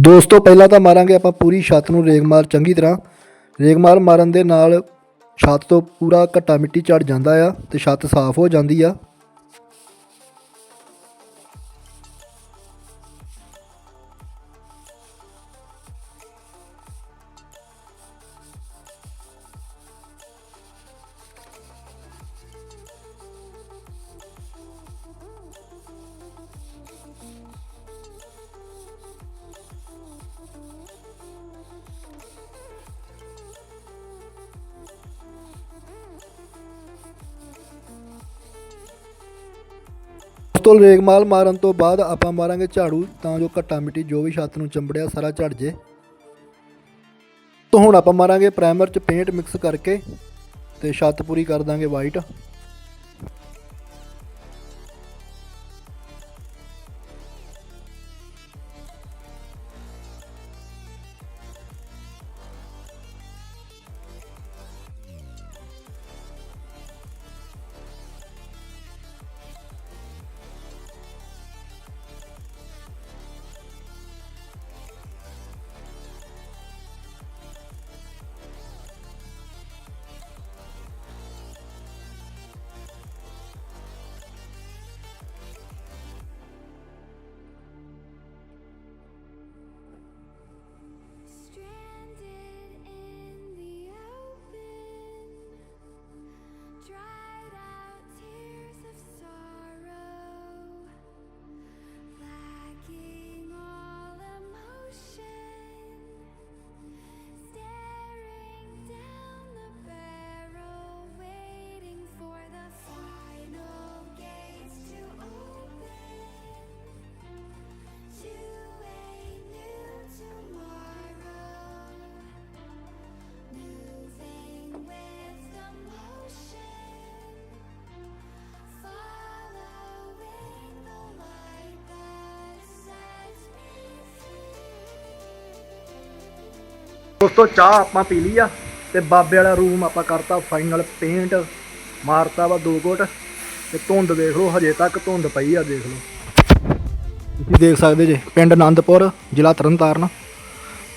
ਦੋਸਤੋ, ਪਹਿਲਾਂ ਤਾਂ ਮਾਰਾਂਗੇ ਆਪਾਂ ਪੂਰੀ ਛੱਤ ਨੂੰ ਰੇਗਮਾਰ ਚੰਗੀ ਤਰ੍ਹਾਂ। ਰੇਗਮਾਰ ਮਾਰਨ ਦੇ ਨਾਲ ਛੱਤ ਤੋਂ ਪੂਰਾ ਘੱਟਾ ਮਿੱਟੀ ਝੜ ਜਾਂਦਾ ਆ ਤੇ ਛੱਤ ਸਾਫ਼ ਹੋ ਜਾਂਦੀ ਆ। ਤੋਂ ਰੇਗਮਾਲ ਮਾਰਨ ਤੋਂ ਬਾਅਦ ਆਪਾਂ ਮਾਰਾਂਗੇ ਝਾੜੂ, ਤਾਂ ਜੋ ਘੱਟਾ ਮਿੱਟੀ ਜੋ ਵੀ ਛੱਤ ਨੂੰ ਚੰਬੜਿਆ ਸਾਰਾ ਝੜ ਜੇ। ਤੋਂ ਹੁਣ ਆਪਾਂ ਮਾਰਾਂਗੇ ਪ੍ਰਾਈਮਰ ਚ ਪੇਂਟ ਮਿਕਸ ਕਰਕੇ ਤੇ ਛੱਤ ਪੂਰੀ ਕਰ ਦਾਂਗੇ ਵਾਈਟ ਦੋਸਤੋ, ਚਾਹ ਆਪਾਂ ਪੀ ਲਈ ਆ ਤੇ ਬਾਬੇ ਵਾਲਾ ਰੂਮ ਆਪਾਂ ਕਰਤਾ ਫਾਈਨਲ ਪੇਂਟ ਮਾਰਤਾ ਵਾ ਦੋ ਕੋਟ ਤੇ ਧੁੰਦ ਦੇਖ ਲਓ, ਹਜੇ ਤੱਕ ਧੁੰਦ ਪਈ ਆ, ਦੇਖ ਲਓ। ਤੁਸੀਂ ਦੇਖ ਸਕਦੇ ਜੇ, ਪਿੰਡ ਆਨੰਦਪੁਰ ਜ਼ਿਲ੍ਹਾ ਤਰਨਤਾਰਨ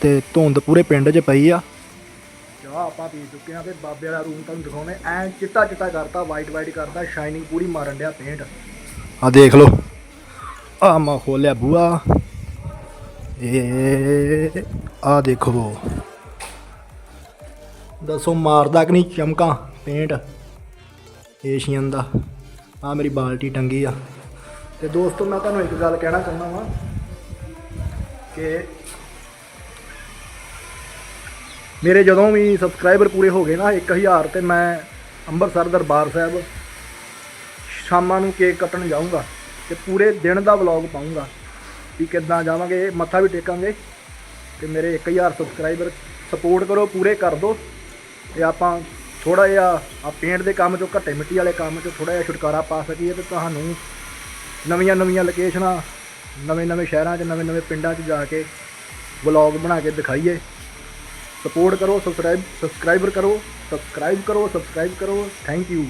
ਤੇ ਧੁੰਦ ਪੂਰੇ ਪਿੰਡ 'ਚ ਪਈ ਆ। ਚਾਹ ਆਪਾਂ ਪੀ ਚੁੱਕੇ ਆ ਤੇ ਬਾਬੇ ਵਾਲਾ ਰੂਮ ਤੁਹਾਨੂੰ ਦਿਖਾਉਣੇ, ਐ ਚਿੱਟਾ ਚਿੱਟਾ ਕਰਤਾ ਵਾਈਟ ਵਾਈਟ ਕਰਤਾ ਸ਼ਾਈਨਿੰਗ ਪੂਰੀ ਮਾਰਨ ਡਿਆ ਪੇਂਟ ਆ ਦੇਖ ਲਓ, ਆ ਮਾ ਖੋਲਿਆ ਬੂਆ। ਇਹ, ਆ ਦੇਖੋ। ਦੱਸੋ ਮਾਰਦਾ ਕਿ ਨਹੀਂ ਚਮਕਾਂ, ਪੇਂਟ, ਏਸ਼ੀਅਨ ਦਾ। ਆ ਮੇਰੀ ਬਾਲਟੀ ਟੰਗੀ ਆ। ਤੇ ਦੋਸਤੋ, ਮੈਂ ਤੁਹਾਨੂੰ ਇੱਕ ਗੱਲ ਕਹਿਣਾ ਚਾਹੁੰਦਾ ਵਾਂ ਕਿ ਮੇਰੇ ਜਦੋਂ ਵੀ ਸਬਸਕ੍ਰਾਈਬਰ ਪੂਰੇ ਹੋ ਗਏ ਨਾ 1000 ਤੇ ਮੈਂ ਅੰਮ੍ਰਿਤਸਰ ਦਰਬਾਰ ਸਾਹਿਬ ਸ਼ਾਮਾਂ ਨੂੰ ਕੇਕ ਕੱਟਣ ਜਾਊਂਗਾ ਤੇ ਪੂਰੇ ਦਿਨ ਦਾ ਵਲੌਗ ਪਾਊਂਗਾ ਵੀ ਕਿੱਦਾਂ ਜਾਵਾਂਗੇ, ਮੱਥਾ ਵੀ ਟੇਕਾਂਗੇ ਤੇ ਮੇਰੇ 1000 ਸਬਸਕ੍ਰਾਈਬਰ ਸਪੋਰਟ ਕਰੋ, ਪੂਰੇ ਕਰ ਦਿਓ ਤੇ ਆਪਾਂ ਥੋੜਾ ਜਿਹਾ ਆ ਪੇਂਟ ਦੇ ਕੰਮ ਚੋਂ, ਘੱਟੇ ਮਿੱਟੀ ਵਾਲੇ ਕੰਮ ਚੋਂ ਥੋੜਾ ਜਿਹਾ ਛੁਟਕਾਰਾ ਪਾ ਸਕੀਏ ਤੇ ਤੁਹਾਨੂੰ ਨਵੀਆਂ ਨਵੀਆਂ ਲੋਕੇਸ਼ਨਾਂ ਨਵੇਂ ਨਵੇਂ ਸ਼ਹਿਰਾਂ 'ਚ, ਨਵੇਂ ਨਵੇਂ ਪਿੰਡਾਂ 'ਚ ਜਾ ਕੇ ਵਲੌਗ ਬਣਾ ਕੇ ਦਿਖਾਈਏ। ਸਪੋਰਟ ਕਰੋ ਸਬਸਕ੍ਰਾਈਬ ਸਬਸਕ੍ਰਾਈਬਰ ਕਰੋ ਸਬਸਕ੍ਰਾਈਬ ਕਰੋ ਸਬਸਕ੍ਰਾਈਬ ਕਰੋ। Thank you